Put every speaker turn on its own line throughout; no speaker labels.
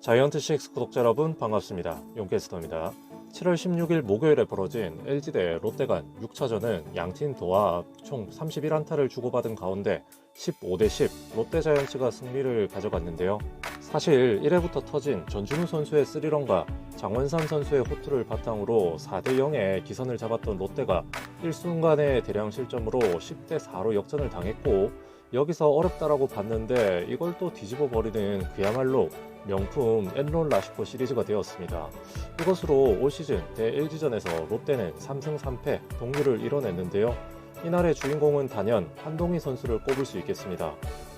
자이언트 6 구독자 여러분 반갑습니다. 용캐스터입니다. 7월 16일 목요일에 벌어진 LG 대 롯데 간 6차전은 양팀 도합 총 31안타를 주고받은 가운데 15대 10 롯데 자이언츠가 승리를 가져갔는데요. 사실 1회부터 터진 전준우 선수의 스리런과 장원삼 선수의 호투를 바탕으로 4대 0의 기선을 잡았던 롯데가 일순간의 대량 실점으로 10대 4로 역전을 당했고 여기서 어렵다라고 봤는데 이걸 또 뒤집어 버리는 그야말로 명품 엔론 라시코 시리즈가 되었습니다. 이것으로 올 시즌 대 LG전에서 롯데는 3승 3패 동률을 이뤄냈는데요. 이날의 주인공은 단연 한동희 선수를 꼽을 수 있겠습니다.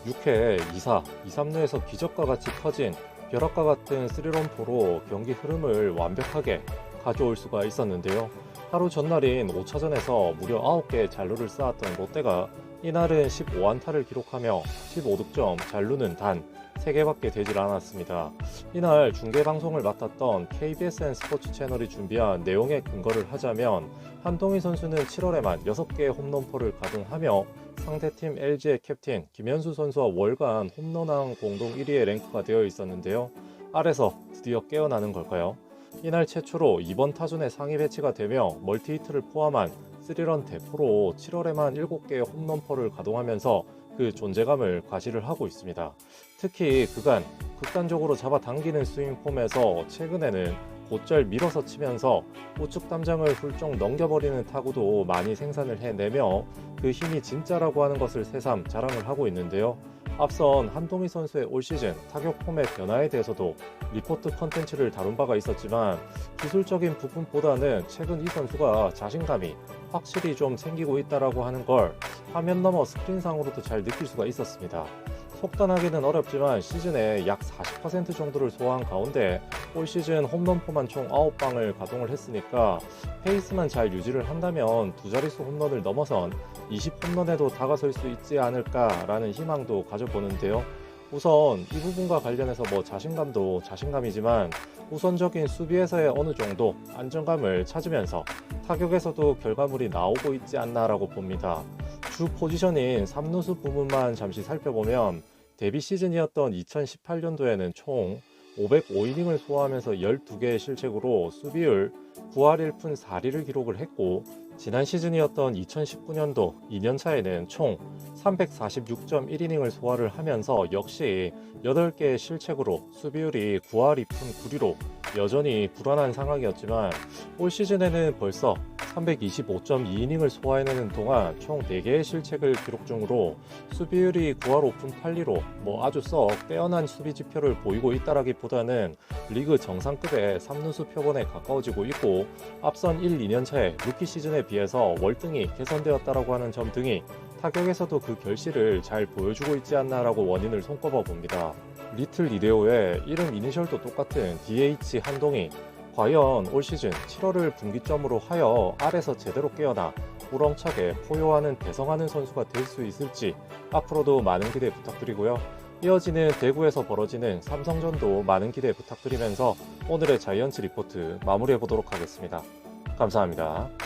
6회 2사, 2, 3루에서 기적과 같이 터진 벼락과 같은 스리런포로 경기 흐름을 완벽하게 가져올 수가 있었는데요. 하루 전날인 5차전에서 무려 9개의 잔루를 쌓았던 롯데가 이날은 15안타를 기록하며 15득점, 잔루는 단 3개밖에 되질 않았습니다. 이날 중계방송을 맡았던 KBSN 스포츠 채널이 준비한 내용에 근거를 하자면 한동희 선수는 7월에만 6개의 홈런포를 가동하며 상대팀 LG의 캡틴 김현수 선수와 월간 홈런왕 공동 1위의 랭크가 되어 있었는데요. 아래서 드디어 깨어나는 걸까요? 이날 최초로 2번 타순에 상위 배치가 되며 멀티히트를 포함한 3런 대포로 7월에만 7개의 홈런포를 가동하면서 그 존재감을 과시를 하고 있습니다. 특히 그간 극단적으로 잡아당기는 스윙 폼에서 최근에는 곧잘 밀어서 치면서 우측 담장을 훌쩍 넘겨버리는 타구도 많이 생산을 해내며 그 힘이 진짜라고 하는 것을 새삼 자랑을 하고 있는데요. 앞선 한동희 선수의 올 시즌 타격 폼의 변화에 대해서도 리포트 컨텐츠를 다룬 바가 있었지만 기술적인 부분보다는 최근 이 선수가 자신감이 확실히 좀 생기고 있다라고 하는 걸 화면 너머 스크린상으로도 잘 느낄 수가 있었습니다. 속단하기는 어렵지만 시즌에 약 40% 정도를 소화한 가운데 올 시즌 홈런포만 총 9방을 가동을 했으니까 페이스만 잘 유지를 한다면 두 자릿수 홈런을 넘어선 20홈런에도 다가설 수 있지 않을까라는 희망도 가져보는데요. 우선 이 부분과 관련해서 뭐 자신감도 자신감이지만 우선적인 수비에서의 어느 정도 안정감을 찾으면서 타격에서도 결과물이 나오고 있지 않나라고 봅니다. 주 포지션인 3루수 부분만 잠시 살펴보면 데뷔 시즌이었던 2018년도에는 총 505이닝을 소화하면서 12개의 실책으로 수비율 9할 1푼 4리를 기록을 했고 지난 시즌이었던 2019년도 2년차에는 총 346.1이닝을 소화를 하면서 역시 8개의 실책으로 수비율이 9할 2푼 9리로 여전히 불안한 상황이었지만 올 시즌에는 벌써 325.2이닝을 소화해내는 동안 총 4개의 실책을 기록 중으로 수비율이 9할 5푼 8리로 뭐 아주 썩 빼어난 수비 지표를 보이고 있다라기보다는 리그 정상급의 3루수 표본에 가까워지고 있고 앞선 1, 2년 차의 루키 시즌에 비해서 월등히 개선되었다라고 하는 점 등이 타격에서도 그 결실을 잘 보여주고 있지 않나라고 원인을 손꼽아 봅니다. 리틀 이데오의 이름 이니셜도 똑같은 DH 한동희 과연 올 시즌 7월을 분기점으로 하여 알에서 제대로 깨어나 우렁차게 포효하는 대성하는 선수가 될 수 있을지 앞으로도 많은 기대 부탁드리고요. 이어지는 대구에서 벌어지는 삼성전도 많은 기대 부탁드리면서 오늘의 자이언츠 리포트 마무리해 보도록 하겠습니다. 감사합니다.